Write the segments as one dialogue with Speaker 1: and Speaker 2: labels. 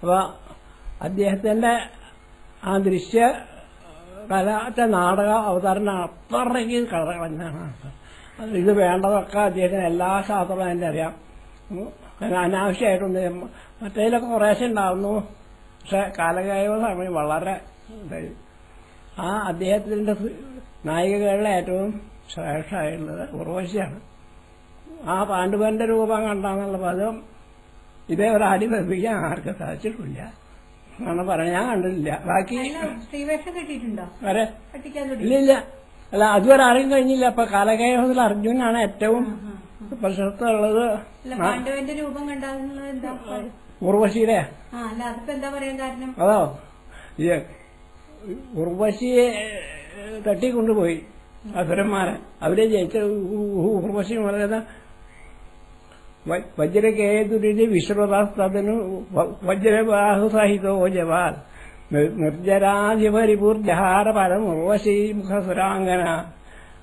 Speaker 1: അപ്പോൾ അദ്ദേഹത്തിന്റെ ആ ദൃശ്യ കലാറ്റ നാടക അവതരണം അത്രയ്ക്ക് കളകളഞ്ഞാണ് അത് ഇത് വേണ്ടതൊക്കെ അദ്ദേഹത്തിന് എല്ലാ ശാസ്ത്രവും അതിന്റെ അറിയാം. അനാവശ്യമായിട്ടുണ്ട്. മറ്റേതിലൊക്കെ കുറേശ്ശെ ഉണ്ടാവുന്നു. പക്ഷെ കാലകൈവ സമയം വളരെ ആ അദ്ദേഹത്തിന്റെ നായികകളിലെ ഏറ്റവും ശ്രേഷ്ഠമായിട്ടുള്ളത് ഉറവശിയാണ് ആ പാണ്ഡുവന്റെ രൂപം കണ്ടാന്നുള്ള പദം. ഇതേ ഒരു അടി ലഭിക്കാൻ ആർക്കും സാധിച്ചിട്ടില്ല. എന്നാണ് പറഞ്ഞത്? ഞാൻ കണ്ടിട്ടില്ല. ബാക്കി
Speaker 2: ഇല്ലില്ല
Speaker 1: ഇല്ല ഇല്ല അല്ല അതുവരെ അറിയാൻ കഴിഞ്ഞില്ല. അപ്പൊ കാലകേഹത്തിൽ അർജുനാണ് ഏറ്റവും പ്രശസ്തമുള്ളത്. ഉർവശിയുടെ? അതോ? ഉർവശിയെ തട്ടിക്കൊണ്ടുപോയി. അസുരന്മാരെ. അവരെ ജയിച്ച ഉർവശി പറയുന്ന വജ്രകേതുരി വിശ്വതസ്തനു വജ്രബാഹു സഹിതോ ജവാൽ നിർജരാധിപരിപൂർജഹാര പരം ഉർവശീ മുഖസുരാംഗന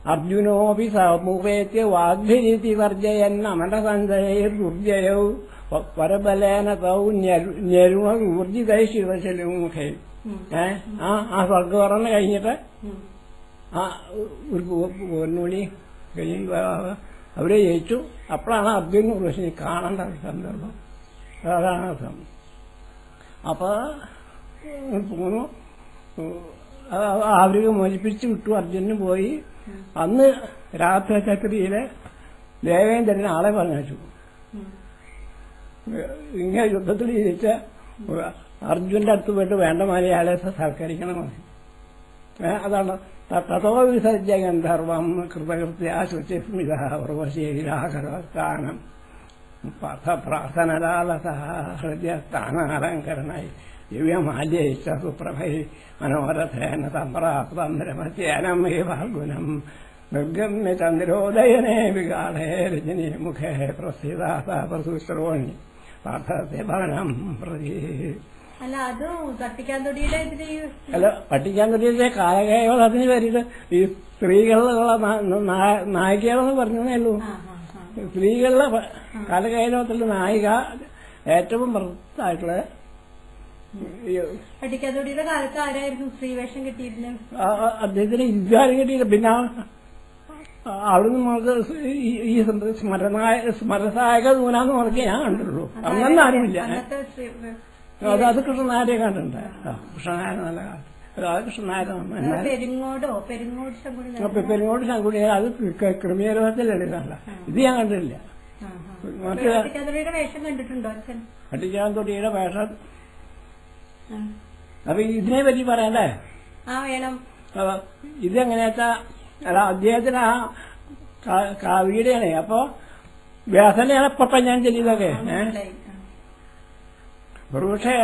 Speaker 1: അർജുനോപി സമൂപേത്യ വാഗ്ഭിരീതി വർജയൻ അമരസഞ്ജയർ ദുർജയൗ പരബലേന തൗ ഞരുണ ഊർജിതൈ ശിവശലുമുഖേ ഏ ആ ആ സ്വർഗവർണ്ണ കഴിഞ്ഞിട്ട്
Speaker 2: ഉം.
Speaker 1: ആ ഒരു പൊന്നുമണി കഴിഞ്ഞ് അവരെ ജയിച്ചു. അപ്പോഴാണ് അർജുന ഋഷി കാണേണ്ട സന്ദർഭം. അതാണ് അർത്ഥം. അപ്പോൾ പോന്നു അവർക്ക് മോചിപ്പിച്ച് വിട്ടു അർജുനന് പോയി. അന്ന് രാത്രിചക്രിയിലെ ദേവേന്ദ്രൻ ആളെ പറഞ്ഞു. ഇങ്ങനെ യുദ്ധത്തിൽ ജയിച്ച അർജുന്റെ അടുത്ത് പോയിട്ട് വേണ്ട മാലയാളെ ഏ, അതാണ്. തതോ വിസർജ ഗന്ധർവം കൃതകൃത്യ ശുചിസ്മിത ഉർവശീരാകരസ്ഥാനം പഥ പ്രാർത്ഥനലാലസ ഹൃദയസ്ഥാനാലങ്കരണായി ദിവ്യമാല്യയിച്ച സുപ്രഭൈ മനോരഥേന സമ്പ്രാപ്തം ഹി ഫാഗുനം നിർഗമ്യ ചന്ദ്രോദയനേ വികാളേ രജനി മുഖേ പ്രസിദാസ പ്രസുശ്രോണി പാർത്ഥത്തെ ഭവനം പ്രതി
Speaker 2: അല്ല അത് തട്ടിക്കാൻ തൊടിയുടെ
Speaker 1: അല്ല അതിന് വരിത് ഈ സ്ത്രീകളുള്ള നായികകളെന്ന് പറഞ്ഞതേ ഉള്ളൂ. സ്ത്രീകളുടെ കാലകൈലവത്തിലുള്ള നായിക ഏറ്റവും
Speaker 2: കാലത്ത് ആരായിരുന്നു? സ്ത്രീവേഷം കിട്ടിയിരുന്നത്
Speaker 1: അദ്ദേഹത്തിന് ഇന്ത്യാരും കിട്ടിയില്ല. പിന്നെ അവിടുന്ന് നമുക്ക് ഈ- സ്മരണായ സ്മരസായക നൂനാന്ന് പറഞ്ഞ് ഞാൻ കണ്ടുള്ളൂ അങ്ങനെ ആരുമില്ല. അത് അത് കൃഷ്ണനാരെ കണ്ടുണ്ട് ആ, കൃഷ്ണനായർ നല്ല അത്
Speaker 2: പെരിങ്ങോടോ? പെരിങ്ങോട് ശങ്കുടി
Speaker 1: അപ്പൊ പെരുങ്ങോട് ശങ്കുടി അത് ക്രിമിയലോകത്തിലല്ല ഇത് ഞാൻ കണ്ടിട്ടില്ല.
Speaker 2: തട്ടിക്കാതൊടിയുടെ വേഷം.
Speaker 1: അപ്പൊ ഇതിനെ പറ്റി പറയണ്ടേ? ഇതെങ്ങനെയാച്ചാ അല്ല അദ്ദേഹത്തിന് ആ കാവ്യയുടെയാണ്. അപ്പൊ വ്യാസനെയാണ് ഇപ്പൊ ഞാൻ ചെല്ലിയതൊക്കെ. ഏഹ്. വൃക്ഷേ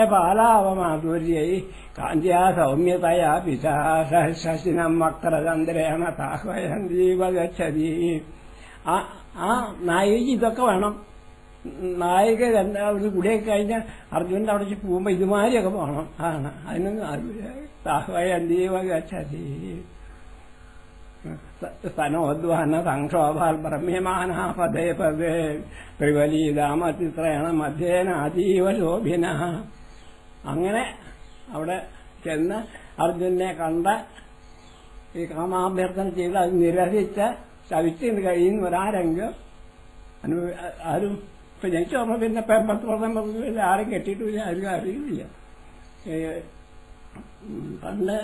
Speaker 1: കാന്ത്യാ സൗമ്യതയാ പിശാശിനം വക്രചന്ദ്രേണ താഹ്വയന്തീവ ഗച്ഛതി ആ ആ നായികയ്ക്ക് ഇതൊക്കെ വേണം. നായിക അവിടെ കൂടിയൊക്കെ കഴിഞ്ഞാൽ അർജുനന്റെ അവിടെ പോകുമ്പോൾ ഇതുമാതിരിയൊക്കെ പോകണം ആണ്. അതിനൊന്നും താഹ്വയന്തീവ ഗച്ഛതി സ്തനോദ്വാന സംക്ഷോഭാൽ ഭ്രമ്യമാന പദേ പദേ ത്രിവലീതാമതിത്രേണ മധ്യേന അതീവലോഭിന അങ്ങനെ അവിടെ ചെന്ന് അർജുനെ കണ്ട ഈ കാമാഭ്യർത്ഥന ചെയ്ത് അത് നിരസിച്ച് ശവിച്ചിന് കഴിയുന്ന ഒരാരെങ്കിലും ആരും ഇപ്പൊ ജനിച്ചു വന്നപ്പോൾ പിന്നെ പത്ത് പത്ത് ആരും കെട്ടിയിട്ടില്ല ആരും അറിയില്ല പണ്ട്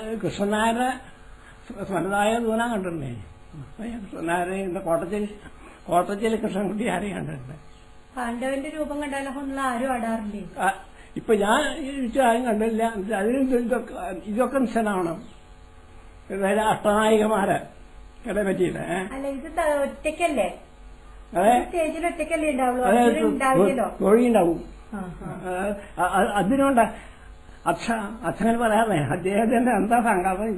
Speaker 1: സ്മരതായ ദൂന കണ്ടിട്ടുണ്ടേ കോട്ടത്തിൽ കോട്ടത്തിൽ കൃഷ്ണൻകുട്ടി ആരെയും കണ്ടിട്ടുണ്ട്
Speaker 2: പാണ്ഡവന്റെ രൂപം കണ്ടാലും ആരും ആടാറില്ലേ?
Speaker 1: ഇപ്പൊ ഞാൻ ആരും കണ്ടില്ല അതിനും ഇതൊക്കെ ഇതൊക്കെ നിശ്ചനാവണം അതായത് അഷ്ടനായികമാരെ. ഇടയെ പറ്റിയില്ല?
Speaker 2: ഇത് ഒറ്റയ്ക്കല്ലേ?
Speaker 1: അതെ
Speaker 2: സ്റ്റേജിൽ അച്ഛൻ ഉണ്ടാവുള്ളൂ.
Speaker 1: പറയാറില്ലേ അദ്ദേഹത്തിന്റെ എന്താ സങ്കല്പം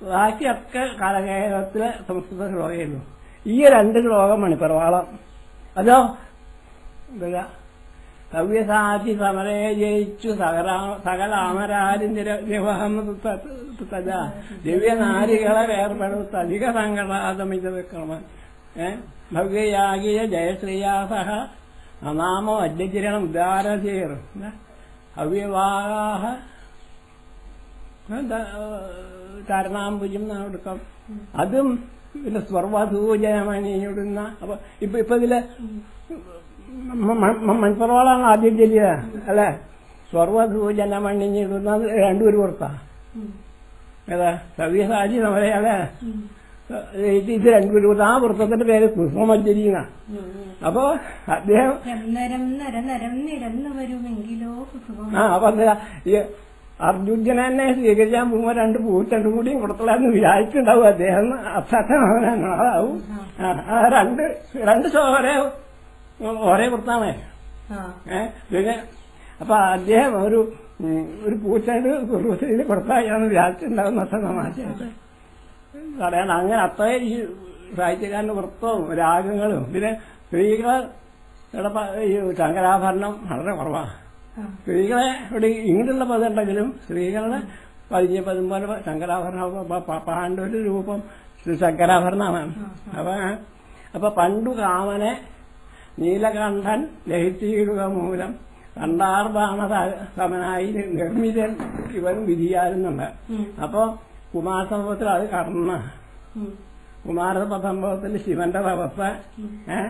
Speaker 1: ബാക്കിയൊക്കെ കാലകേരളത്തിലെ സംസ്കൃത ശ്ലോകമായിരുന്നു. ഈ രണ്ട് ശ്ലോകമാണ് പെർവാളം അതോ? എന്താ സവ്യസാധി സമരേ ജയിച്ചു സകല സകലാമരാരിവഹം ദിവ്യനാരികളെ വേർപെടുത്ത അധിക സങ്കടാതമിത ഏ? ഭവ്യയാകിയ ജയശ്രീയാസഹ അനാമോ അജ്ഞിരണം ഉദാരധീർ. അവ്യവാഹ എന്താ താരണാമ്പുജം എന്നാണ് എടുക്കാം അതും പിന്നെ സ്വർവധൂജനമണിയിടുന്ന അപ്പൊ ഇപ്പൊ ഇപ്പൊ ഇതിൽ മൺപറവാളാണ് ആദ്യം ചെല്ലിയത് അല്ലെ സ്വർവധൂജനമണിഞ്ഞിടുന്ന രണ്ടുപേരും
Speaker 2: ഉം.
Speaker 1: ഏതാ സവ്യസാജി നമ്മളെ അല്ലെ. ഇത് രണ്ടുപേരും ആ വൃത്തത്തിന്റെ പേര്.
Speaker 2: ഉം.
Speaker 1: അപ്പൊ അദ്ദേഹം ആ അപ്പൊ അർജുനനെ സ്വീകരിക്കാൻ പോകുമ്പോ രണ്ട് പൂച്ചണ്ടും കൂടി കൊടുത്തലാന്ന് വിചാരിച്ചിട്ടുണ്ടാവും അദ്ദേഹം. അസാധ്യമാവും ആ. രണ്ട് രണ്ട് ഒരേ ഒരേ കൊടുത്താണേ പിന്നെ അപ്പൊ അദ്ദേഹം ഒരു ഒരു പൂച്ചണ്ട് കുറുവത്തിൽ കൊടുത്താന്ന് വിചാരിച്ചിട്ടുണ്ടാവും അത്ര തമാശയായിട്ട്. പറയാൻ അങ്ങനെ അത്രയും ഈ സാഹിത്യകാരന്റെ വൃത്തവും രാഗങ്ങളും. പിന്നെ സ്ത്രീകൾ ഈ ശങ്കരാഭരണം വളരെ കുറവാണ്. സ്ത്രീകളെ ഇവിടെ ഇങ്ങനെയുള്ള പദം ഉണ്ടെങ്കിലും സ്ത്രീകളുടെ പതിഞ്ഞ പദം പോലെ ശങ്കരാഭരണ പാണ്ഡവരുടെ രൂപം ശങ്കരാഭരണമാണ്. അപ്പൊ അപ്പൊ പണ്ടു കാമനെ നീലകണ്ഠൻ ലഹിച്ചിടുക മൂലം കണ്ടാർബാണ സമനായി നിർമ്മിതൻ ഇവൻ വിധിയായിരുന്നുണ്ട്. അപ്പൊ കുമാരസംഭവത്തിൽ അത് കർണ. കുമാരസംഭവത്തിൽ ശിവന്റെ തപസ് ഏ?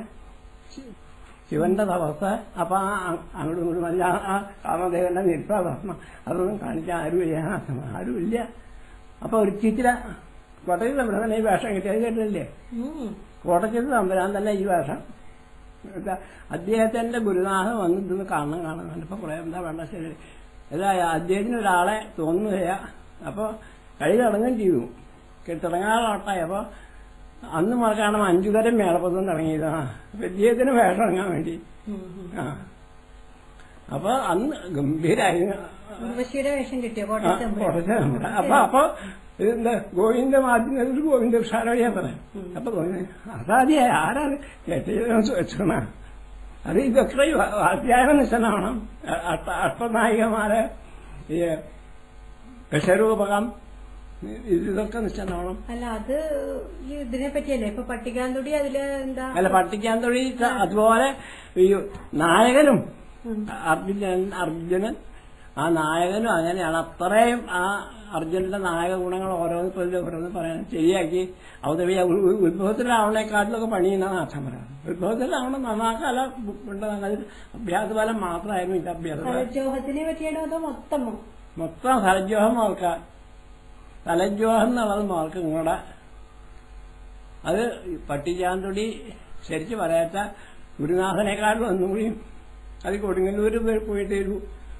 Speaker 1: ശിവന്റെ തപസ് അപ്പൊ ആ അങ്ങോട്ടും ഇങ്ങോട്ടും വലിയ ആ- കാമദേവന്റെ നിൽപ്പഭസ്മം അതൊന്നും കാണിക്കാൻ ആരുമില്ല ആരുമില്ല അപ്പൊ ഒരു ചിത്തിര കോട്ടയത്ത് തമ്പുരാൻ ഈ വേഷം കിട്ടിയത് കേട്ടില്ലേ. കോട്ടയത്ത് തമ്പുരാൻ തന്നെ ഈ വേഷം. അദ്ദേഹത്തിന്റെ ഗുരുനാഥൻ വന്ന് ഇതൊന്ന് കാണണം കാണണം. കണ്ടപ്പോ കുറെ എന്താ വേണ്ട ശരി. അതാ അദ്ദേഹത്തിന് ഒരാളെ തോന്നുകയാ. അപ്പൊ കഴി തുടങ്ങുകയും ചെയ്തു. അപ്പൊ അന്ന് മുതൽക്കാണ് അഞ്ചു തരം മേളപ്പതും തുടങ്ങിയതാ. ഇദ്ദേഹത്തിന് വേഷം ഇറങ്ങാൻ വേണ്ടി. ആ. അപ്പൊ അന്ന് ഗംഭീരായി.
Speaker 2: ഉർവശിയുടെ വേഷം കിട്ടിയോ?
Speaker 1: ആ,
Speaker 2: കോട്ടയത്ത് തമ്പുരാൻ?
Speaker 1: കുറച്ച് തമ്പുരാൻ. അപ്പൊ അപ്പൊ എന്താ ഗോവിന്ദ മാധ്യമത്തിൽ ഗോവിന്ദ ക്ഷാരോടിയാ പറയാം അപ്പൊ അസാധ്യ ആരാണ് വെച്ചണ അത് ഇതൊക്കെ ഈ നിശ്ചനാവണം അഷ്ടനായികമാരെ ഈ വിഷരൂപകം ഇതൊക്കെ നിശ്ചയം
Speaker 2: അല്ല അത് ഇതിനെ പറ്റിയല്ലേ ഇപ്പൊ പട്ടികാന്തൊടി അതിൽ എന്താ?
Speaker 1: അല്ല പട്ടിക്കാന്തൊടി അതുപോലെ ഈ നായകനും. അർജുനൻ അർജുനൻ ആ നായകനും അങ്ങനെയാണ്. അത്രയും ആ അർജുനന്റെ നായക ഗുണങ്ങൾ ഓരോന്ന് ഇതിൽ ഓരോന്ന് പറയാൻ ശരിയാക്കി. അവതരിയ ഉത്ഭവത്തിലാവണേക്കാട്ടിലൊക്കെ പണിയുന്നതാണ് അർത്ഥം പറയാം ഉത്ഭവത്തിലാവണം നന്നാക്കാല ഉണ്ട് അതിൽ അഭ്യാസഫലം മാത്രമായിരുന്നു ഇതിന്റെ അഭ്യാസം മൊത്തം തലജോഹം മോർക്കാം തലജോഹം എന്നുള്ളത് മോർക്ക് നിങ്ങളുടെ അത് പട്ടിചാന്തുടി ശരിച്ചു പറയാത്ത ഗുരുനാഥനേക്കാളും ഒന്നും കൂടി അത് കൊടുങ്ങല്ലൂര് പോയിട്ട് ഒരു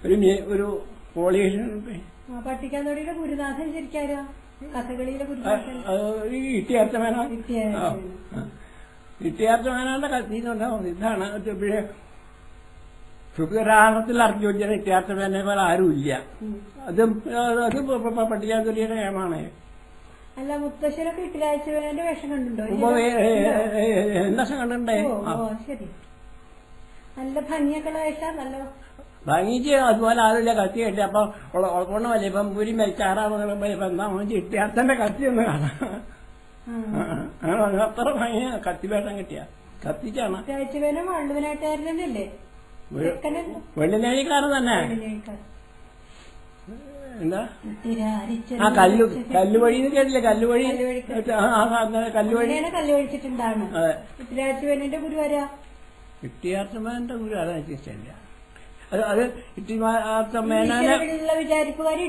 Speaker 1: ഒരു ഒരു പോളിയേഷൻ
Speaker 2: ആ പട്ടിക്കാന്തൊടിയുടെ ഗുരുനാഥൻ ശരിക്കാരാ കഥകളിയിലെ ഗുരുനാഥൻ. ഇട്ടിയാർച്ചമേനോൻ.
Speaker 1: ഇട്ടിയാർച്ചമേനോന്റെ കത്തിന്നുണ്ടാവും ഇതാണ് ഇത് സുഖരാഗത്തിൽ അർജുനൻ ഇട്ടിയാർച്ചമേനെ പോലെ ആരുമില്ല. അതും അത് പട്ടികാതുരിയുടെ നിയമമാണ്
Speaker 2: അല്ല മുത്തശ്ശനൊക്കെ ഇട്ടിരാഴ്ചവേനന്റെ വേഷം കണ്ടുണ്ടോ
Speaker 1: എന്താ കണ്ടിട്ടുണ്ടേ?
Speaker 2: ശരി. നല്ല ഭംഗിയൊക്കെ വേഷം? നല്ല
Speaker 1: ഭംഗിച്ച് അതുപോലെ ആരുമില്ല കത്തി കെട്ടി. അപ്പൊ ഉളക്കൊണ്ടല്ലേ ഇപ്പം പൂരി മരിച്ചാറാവുന്ന ഇപ്പൊ എന്താ ചിട്ടിയാത്തന്റെ കത്തി ഒന്ന് കാണാം. അത്ര ഭംഗിയാ. കത്തി വേഷം കിട്ടിയ. കത്തിച്ചാണ്.
Speaker 2: ഇട്ടിരാഴ്ചവേനം വള്ളുവനാട്ടുകാരൻ
Speaker 1: വെള്ളിനേഴിക്കാരൻ തന്നെ. എന്താ? ആ കല്ലു കല്ലുവഴി കേട്ടില്ലേ? കല്ലുവഴി?
Speaker 2: കല്ലുവഴി.
Speaker 1: ആ ആ, ആ, കല്ലുവഴി.
Speaker 2: അങ്ങനെയാണ് കല്ല് ഒഴിച്ചിട്ടുണ്ടാണ്
Speaker 1: അതെ.
Speaker 2: ഇട്ടിരാഴ്ചവേനന്റെ ഗുരു ആരാ?
Speaker 1: ഇട്ടിയാർച്ചമ്മേന്റെ ഗുരു. അതെനിക്ക് ഇഷ്ടമില്ല. അത് അത് ഇട്ടിയാർച്ചമ്മേനെ
Speaker 2: വിചാരിപ്പുകാരി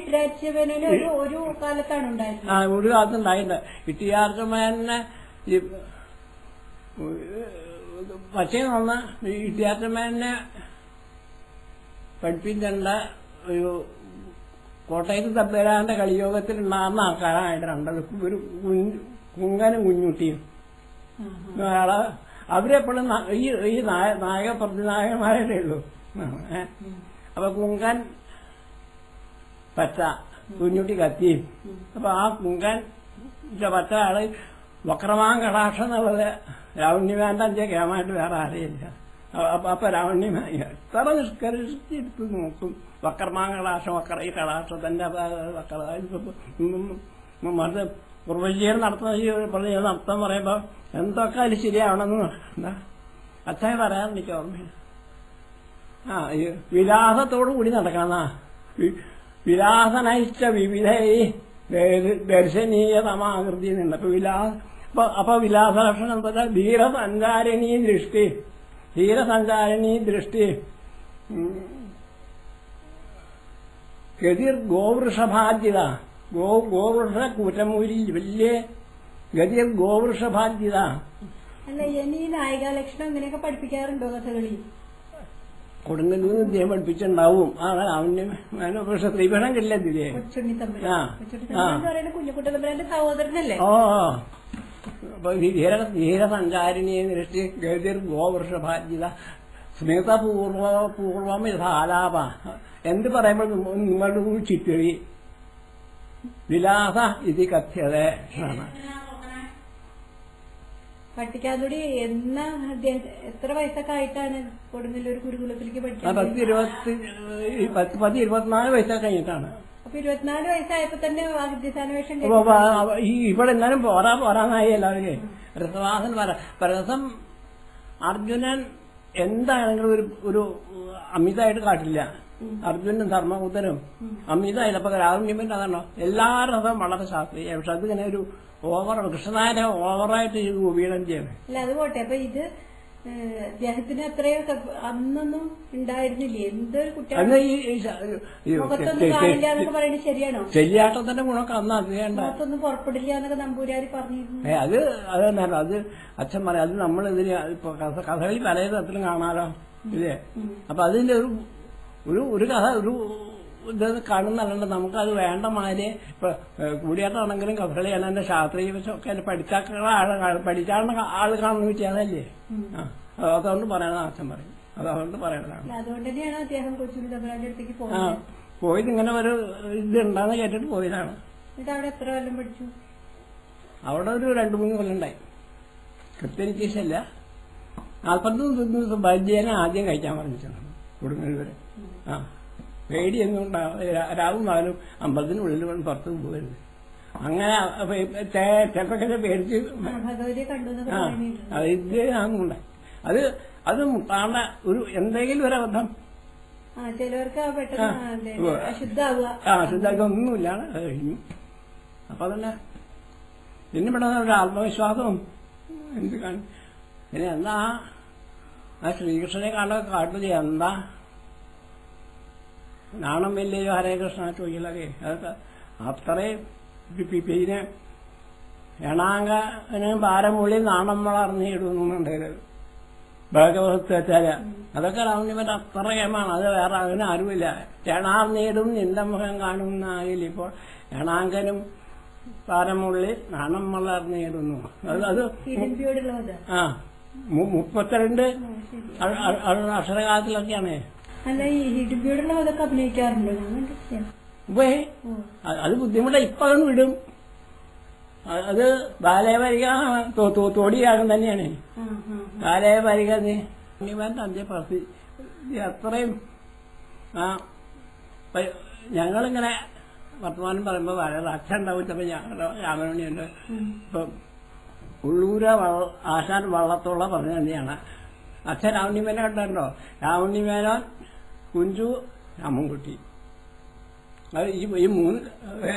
Speaker 2: ഒരു ഒരു കാലത്താണ് ഉണ്ടായിരുന്നത്.
Speaker 1: ആ ഒരു കാലത്ത് ഉണ്ടായിട്ടുണ്ട് ഇട്ടിയാർത്തമ്മേനെ പക്ഷേ വന്ന ഈ ഇട്ടിയാർച്ചമ്മേനെ പഠിപ്പിക്കേണ്ട ഒരു കോട്ടയത്ത് തപ്പേരാന്റെ കളിയോഗത്തിൽ ഉണ്ടാകുന്ന ആൾക്കാരായിട്ട് രണ്ടത് ഒരു കുങ്കനും കുഞ്ഞുട്ടിയും. അവരെപ്പോഴും ഈ ഈ നായ- നായക പ്രതിനായകന്മാരല്ലേ ഉള്ളൂ. അപ്പൊ കുങ്കൻ പച്ച കുഞ്ഞുട്ടി കത്തിയും അപ്പൊ ആ കുങ്കൻ പച്ച ആൾ വക്രമാൻ കടാക്ഷം എന്നുള്ളത് രാവണ്യമാന്റെ അഞ്ചേ കേമായിട്ട് വേറെ ആരെയില്ല അപ്പൊ രാവണ്യമായി. രാവണ്യമ എത്ര നിഷ്കരിച്ചെടുത്ത് നോക്കും കടാക്ഷം വക്ര ഈ കടാക്ഷത്തിന്റെ വക്ര മറ്റേ പൂർവജീർ നടത്തുന്ന ഈ പറഞ്ഞ നടത്തം പറയുമ്പോ എന്തൊക്കെ അതിൽ ശരിയാവണമെന്ന് എന്താ? അച്ഛൻ പറയാൻ എനിക്ക് ഓർമ്മയില്ല ആ വിലാസത്തോടു കൂടി നടക്കണമെന്നാ വി- വിലാസനയിച്ച വിവിധ ദർശനീയ സമാകൃതി എന്നുണ്ട് അപ്പൊ വിലാസ അപ്പൊ വിലാസ ലക്ഷണം എന്താ ധീരസഞ്ചാരിണീ ദൃഷ്ടി. ധീരസഞ്ചാരിണീ ദൃഷ്ടി. ഗതിർ ഗോവൃഷഭാദ്യത ഗോ ഗോവൃഷ കൂറ്റമൂരി വലിയ ഗതിർ ഗോവൃഷഭാധ്യത
Speaker 2: അല്ല ഇനി ഈ നായിക ലക്ഷണം ഇങ്ങനെയൊക്കെ പഠിപ്പിക്കാറുണ്ടോ കഥകളി?
Speaker 1: കൊടുങ്ങല്ലൂന്ന് ഇദ്ദേഹം പഠിപ്പിച്ചിട്ടുണ്ടാവും. ആ അവന് പക്ഷെ സ്ത്രീപീഠം കിട്ടില്ല ഇതിലേ. ആ.
Speaker 2: കുഞ്ഞുകുട്ട സഹോദരനല്ലേ?
Speaker 1: ഓ അപ്പൊ ഈ ധീര ധീരസഞ്ചാരിണിയെ ദൃഷ്ടി ഗതിർ ഗോവൃഷഭാജിത സ്മിതപൂർവ പൂർവം യഥാലാപ എന്ത് പറയുമ്പോൾ നിങ്ങളുടെ ഒരു ചിത്തിരി വിലാസ ഇത് കഥ്യത.
Speaker 2: പട്ടിക്കാതുടി എന്ന എത്ര വയസ്സൊക്കെ ആയിട്ടാണ് കൊടുങ്ങല്ലൂർ ഗുരുകുലത്തിലേക്ക് പഠിക്കുന്നത്
Speaker 1: പത്ത് ഇരുപത്തി പത്ത് പത്ത് ഇരുപത്തിനാല് വയസ്സൊക്കെ കഴിഞ്ഞിട്ടാണ്. ഈ ഇവിടെ എന്നാലും പോരാ പോരാന്നായി എല്ലാവരും. രസവാസൻ രസം അർജുനൻ എന്താണെങ്കിലും ഒരു ഒരു അമിതമായിട്ട് കാട്ടില്ല. അർജുനും ധർമ്മപുത്രനും അമിതമായില്ല. അപ്പൊ രാഹുൽ അതാണോ? എല്ലാ രസവും വളരെ ശാസ്ത്രീയ പക്ഷെ അതിങ്ങനെ ഒരു ഓവർ കൃഷ്ണനാരെ ഓവറായിട്ട് ഈ ഉപീടം ചെയ്യണം.
Speaker 2: അല്ല അത് പോട്ടെ. അപ്പൊ ഇത് അദ്ദേഹത്തിന് അത്രയും ക- അന്നൊന്നും ഉണ്ടായിരുന്നില്ലേ? എന്തൊരു കുട്ടിയാണ്? ശരിയാണോ?
Speaker 1: ചെല്ലിയാട്ടത്തിന്റെ ഗുണമൊക്കെ അന്ന്
Speaker 2: മുഖത്തൊന്നും പുറപ്പെടില്ല എന്നൊക്കെ നമ്പൂരാരി പറഞ്ഞിരുന്നു.
Speaker 1: അത് അത് അത് അച്ഛൻ പറയാം അത് നമ്മൾ ഇതിന് ഇപ്പൊ കഥകളിൽ കഥകളി പല തരത്തിലും കാണാലോ ഇല്ലേ? അപ്പൊ അതിന്റെ ഒരു ഒരു കഥ ഒരു ഇത് കാണുന്നല്ലാണ്ട് നമുക്കത് വേണ്ട മാതിരി ഇപ്പൊ കൂടിയാട്ടാണെങ്കിലും കൂടിയാട്ടാണെങ്കിലും കഥകളിയാണെന്റെ ശാസ്ത്രീയ ഒക്കെ പഠിച്ചാൽ ആൾ പഠിച്ചാണ് ആൾ കാണുന്ന പറ്റിയതല്ലേ ആ. അതുകൊണ്ട് പറയണത് അച്ഛൻ പറയും അതുകൊണ്ട് പറയണതാണ്
Speaker 2: അതുകൊണ്ട് തന്നെയാണ് അദ്ദേഹം അടുത്തേക്ക് പോകുന്നത്
Speaker 1: പോയത്. ഇങ്ങനെ ഒരു ഇത് ഉണ്ടാന്ന് കേട്ടിട്ട് പോയതാണ്.
Speaker 2: എന്നിട്ട് അവിടെ എത്ര കൊല്ലം പഠിച്ചു?
Speaker 1: അവിടെ ഒരു രണ്ടു മൂന്ന് കൊല്ലം ഉണ്ടായി. കൃത്യനിറ്റീസല്ല നാൽപ്പത്തൊന്ന് ദിവസം ബജ്ജിയനെ ആദ്യം കഴിക്കാൻ പറഞ്ഞിട്ടുണ്ട്. വരെ ആ. ഉണ്ടാ- രാവും നാലും അമ്പലത്തിനുള്ളിൽ വേണം പുറത്ത് പോകരുത്. അങ്ങനെ ചെറുപ്പക്കെ ചിലപ്പൊക്കെ പേടിച്ച്
Speaker 2: ആ,
Speaker 1: അത് ഇത് ആകുന്നുണ്ട്. അത് അത് മുട്ടാണ്ട ഒരു എന്തെങ്കിലും ഒരു അബദ്ധം.
Speaker 2: ചിലവർക്ക് ആ
Speaker 1: ശുദ്ധാക്കൊന്നുമില്ലാണ് അത് കഴിഞ്ഞു. അപ്പൊ അതന്നെ പിന്നെ ഇവിടെ ഒരു ആത്മവിശ്വാസവും എന്ത് കാണും. പിന്നെ എന്താ ആ ശ്രീകൃഷ്ണനെ കാണാൻ കാട്ടിൽ എന്താ നാണം വലിയോ ഹരേ കൃഷ്ണ ചോദിക്കലൊക്കെ. അതൊക്കെ അത്രയും പിന്നെ എണാങ്കന് ഭാരമുള്ളി നാണം വളർന്നിടുന്നുണ്ട് ഭഗവത് വെച്ചാൽ. അതൊക്കെ റൗണ്ടിമെന്റ് അത്ര കേമാണ് അത് വേറെ അങ്ങനെ അറിവില്ല എണാർ നേടും നിന്റെ മുഖം കാണുന്നായിൽ ഇപ്പോൾ എണാങ്കനും പാരമുള്ളി നാണം വളർന്നിടുന്നു അത് അത് ആ മുപ്പത്തിരണ്ട് അക്ഷരകാലത്തിലൊക്കെയാണ്.
Speaker 2: അല്ല ഈ ഹിഡിമ്പിയോടുള്ള അതൊക്കെ അഭിനയിക്കാറുണ്ടോ? ഞാൻ കണ്ടിട്ടില്ല.
Speaker 1: ഉവ്വേ അത് ബുദ്ധിമുട്ടാ. ഇപ്പൊ അതൊന്നും വിടും. അത് ബാലയവരിക തോടിയാകും തന്നെയാണ്. ബാലയവരിക ഇവന്റെ അഞ്ച് പ്രസി അത്രയും ആ ഞങ്ങളിങ്ങനെ വർത്തമാനം പറയുമ്പോൾ വളരെ അച്ഛൻ ഉണ്ടാവും ചിലപ്പോൾ ഞങ്ങളുടെ രാമനുണ്ണിയുണ്ട് ഇപ്പം ഉള്ളൂര വള്ള ആശാൻ വള്ളത്തോള പറഞ്ഞു തന്നെയാണ്. അച്ഛൻ രാമണ്ണിമേനെ കണ്ടോ രാമണ്ണിമേനോൻ കുഞ്ചു രാമൻകുട്ടി. ഈ മൂന്ന്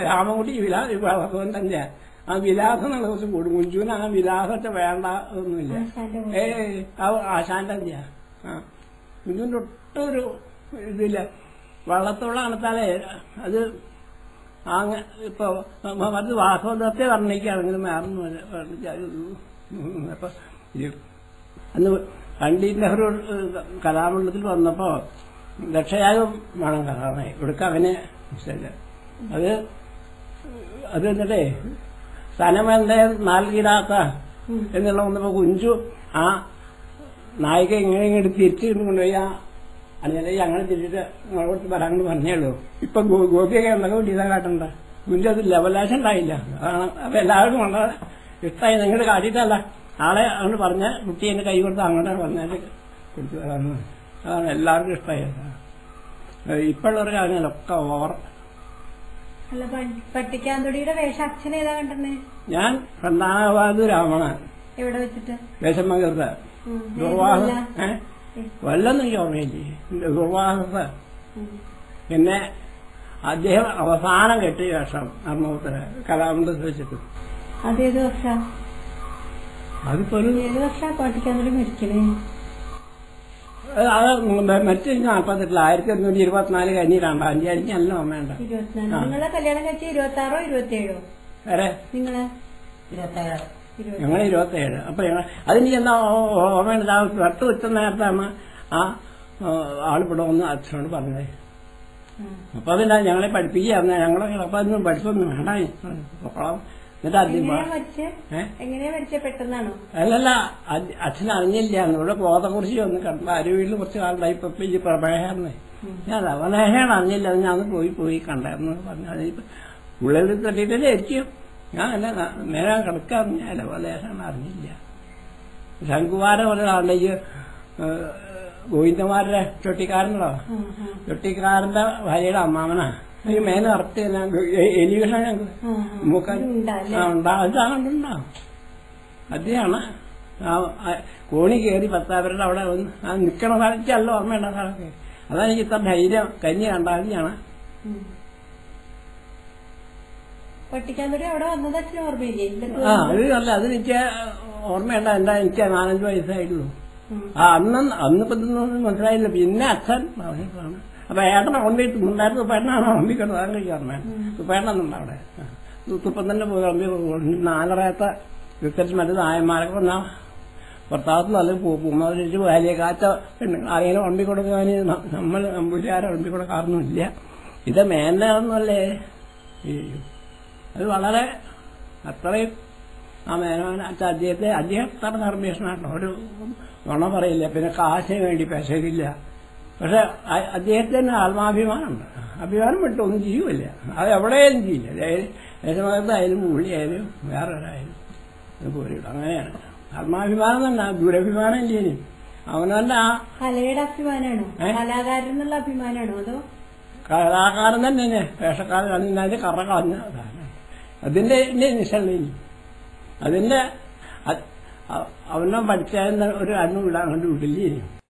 Speaker 1: രാമൻകുട്ടി വിലാ വള്ളത്തോൻ തന്നെയാ. ആ വിലാസം എന്നുള്ള കുറച്ച് കൂടും കുഞ്ചുവിന് ആ വിലാസത്തെ വേണ്ട ഒന്നുമില്ല ഏ ആശാന്റെ തന്നെയാ. ആ. കുഞ്ചുവിന്റെ ഒട്ടൊരു ഇതില്ല. വള്ളത്തോളം അണത്താലേ അത് അങ്ങ ഇപ്പൊ മറ്റു വാസവദത്തെ വർണിക്കുകയാണെങ്കിലും മാറുന്നു അപ്പൊ അന്ന് പണ്ഡിറ്റ് നെഹ്റു കലാമണ്ഡലത്തിൽ വന്നപ്പോ രക്ഷയാഗം വേണം കലാമേ ഇവിടുക്ക് അവനെ ഇഷ്ടമില്ല അത് അത് എന്നിട്ടേ സ്ഥലമെന്തേ നൽകിടാത്ത എന്നുള്ള വന്നപ്പോ കുഞ്ചു ആ നായിക ഇങ്ങനെ ഇങ്ങോട്ട് തിരിച്ചു കൊണ്ടുപോയി ആ അല്ലെങ്കിൽ അങ്ങനെ തിരിച്ചിട്ട് നിങ്ങളോട് വരാണ്ട് പറഞ്ഞേളൂ ഇപ്പൊ ഗോപിയൊക്കെ എന്തൊക്കെ വീട്ടിൽ കാട്ടണ്ട കുഞ്ചു അത് ലെവലാശം ഉണ്ടായില്ല. അപ്പൊ എല്ലാവർക്കും വളരെ ഇഷ്ടമായി നിങ്ങളുടെ കാട്ടിയിട്ടല്ല. ആളെ അങ്ങോട്ട് പറഞ്ഞ കുട്ടി എന്റെ കൈ കൊടുത്ത് അങ്ങോട്ടാണ് പറഞ്ഞാൽ കൊടുത്തു വരാന്ന് അതാണ് എല്ലാവർക്കും ഇഷ്ടമായത് ഇപ്പോഴുള്ളവർക്ക് അങ്ങനെയൊക്കെ ഓവർ
Speaker 2: പട്ടിക്കാന്തൊടിയുടെ ഏതാ
Speaker 1: ഞാൻ രണ്ടാമത് രാവണ
Speaker 2: എവിടെ വെച്ചിട്ട്?
Speaker 1: ദുർവാഹ എനിക്ക് ഓർമ്മയില്ലേ?
Speaker 2: ഉം.
Speaker 1: പിന്നെ അദ്ദേഹം അവസാനം കെട്ടിയ വേഷം എറണാകുളത്തിന് കലാമണ്ഡലത്തിൽ വെച്ചിട്ട്.
Speaker 2: അതേത് വർഷ?
Speaker 1: അതിപ്പോ ഒരു
Speaker 2: ഏത് വർഷ പാട്ടിക്കാന്തരം മരിക്കണേ
Speaker 1: അത് മറ്റു നാൽപ്പത്തെട്ടിൽ ആയിരത്തി എണ്ണൂറ്റി ഇരുപത്തിനാല് കഴിഞ്ഞ് രണ്ടാം തീയതി എനിക്ക് നല്ല ഓർമ്മയുണ്ട്
Speaker 2: നിങ്ങളെ കല്യാണം കഴിച്ച ഇരുപത്തി ആറോ ഇരുപത്തി ഏഴോ
Speaker 1: വേറെ
Speaker 2: നിങ്ങളെ?
Speaker 3: ഇരുപത്തേഴ്
Speaker 2: ഇരുപത്തി
Speaker 1: ഞങ്ങൾ ഇരുപത്തേഴ് അപ്പൊ ഞങ്ങൾ അതിന് എന്താ ഓർമ്മയുണ്ട് ആ തൊട്ട് ഉച്ച നേരത്താണ് ആ ആളിവിടെ വന്ന് അച്ഛനോട് പറഞ്ഞത്. അപ്പൊ പിന്നെ ഞങ്ങളെ പഠിപ്പിക്കുകയായിരുന്നു ഞങ്ങളെ അപ്പൊ അതൊന്നും പഠിപ്പൊന്നും വേണ്ട. എന്നിട്ട് അല്ലല്ല അച്ഛൻ അറിഞ്ഞില്ല ഇവിടെ ബോധക്കുറിച്ച് ഒന്ന് കണ്ടു ആര് വീട്ടിൽ കുറച്ച് കാലമായി ഇപ്പൊ ഈ പ്രമേഹന്ന് ഞാൻ അവനേഹാണ് അറിഞ്ഞില്ല. അത് ഞാൻ പോയി പോയി കണ്ടായിരുന്നു പറഞ്ഞു. ഉള്ളിൽ തട്ടിട്ടല്ലേ ആയിരിക്കും ഞാൻ അല്ല നേരെ കിടക്കാറിഞ്ഞ ലവലേശാണ് അറിഞ്ഞില്ല. ശംഖുവാരം ഈ ഗോവിന്ദമാരുടെ ചൊട്ടിക്കാരനോ. ചൊട്ടിക്കാരന്റെ ഭാര്യയുടെ അമ്മാമനാ ഈ മേലെ ഉണ്ടാവും അതാണ്ടുണ്ടാവും അദ്ദേഹമാണ് ആ ആ. കോണി കയറി പത്താപരുടെ അവിടെ വന്ന് ആ നിൽക്കണ സ്ഥലത്തല്ല ഓർമ്മയുണ്ട സ്ഥലമൊക്കെ അതാണ് എനിക്ക് ഇത്ര ധൈര്യം. കഞ്ഞി
Speaker 2: കണ്ടാതിയാണ്
Speaker 1: ആ അത് അല്ല അത് എനിക്ക് ഓർമ്മയുണ്ട. എന്താ എനിക്ക് നാലഞ്ച് വയസ്സായിട്ടുള്ളൂ. ആ അന്ന് അന്ന് പറ്റുന്ന മനസ്സിലായില്ല. പിന്നെ അച്ഛൻ പറഞ്ഞിട്ടാണ്. അപ്പൊ ഏട്ടനെ കൊണ്ടിട്ട് ഉണ്ടായിരുന്നു. തുപ്പേട്ടനാണ് ഓർമ്മിക്കുന്നത് താൻ കഴിക്കാറുണ്ട് ഇപ്പൊ പെണ്ണെന്നുണ്ട് അവിടെ. തുപ്പം തന്നെ പോയി അമ്പി നാലറയത്തെ ക്രിക്കറ്റ് മറ്റു നായന്മാരൊക്കെ വന്നാ ഭർത്താവത്തിൽ നല്ല പൂമാതിരി വലിയ കാറ്റ പെണ്ണുങ്ങൾ ആരെങ്കിലും വണ്ടി കൊടുക്കാൻ നമ്മൾ നമ്പൂരിയാരെ വണ്ടി കൊടുക്കാറൊന്നുമില്ല ഇത് മേനൊന്നുമല്ലേ അത് വളരെ അത്രയും ആ മേനോൻ അദ്ദേഹത്തെ അദ്ദേഹം അത്ര ധർമ്മേഷനാണ് ഒരു നുണ പറയില്ല. പിന്നെ കാശിന് വേണ്ടി പെശകില്ല. പക്ഷെ അദ്ദേഹത്തിന് ആത്മാഭിമാനമുണ്ട് അഭിമാനം വിട്ട് ഒന്നും ചെയ്യുമില്ല അത് എവിടെയും ചെയ്യില്ല. ഉള്ളിയായാലും വേറെ അത് പോരിടും അങ്ങനെയാണ്. ആത്മാഭിമാനം തന്നെ ദുരഭിമാനം ഇല്ലേനും അവനല്ല
Speaker 2: കലയുടെ
Speaker 1: അഭിമാനമാണോ?
Speaker 2: കലാകാരൻ എന്നുള്ള അഭിമാനാണോ അതോ?
Speaker 1: കലാകാരൻ തന്നെ വേഷക്കാരൻ അതിന്റെ കറ കളഞ്ഞ. അതിന്റെ നിശലില്ല അതിന്റെ അവനെ പഠിച്ചാൽ ഒരു അണ്ണു വിടാൻ കണ്ടു വിടില്ലേ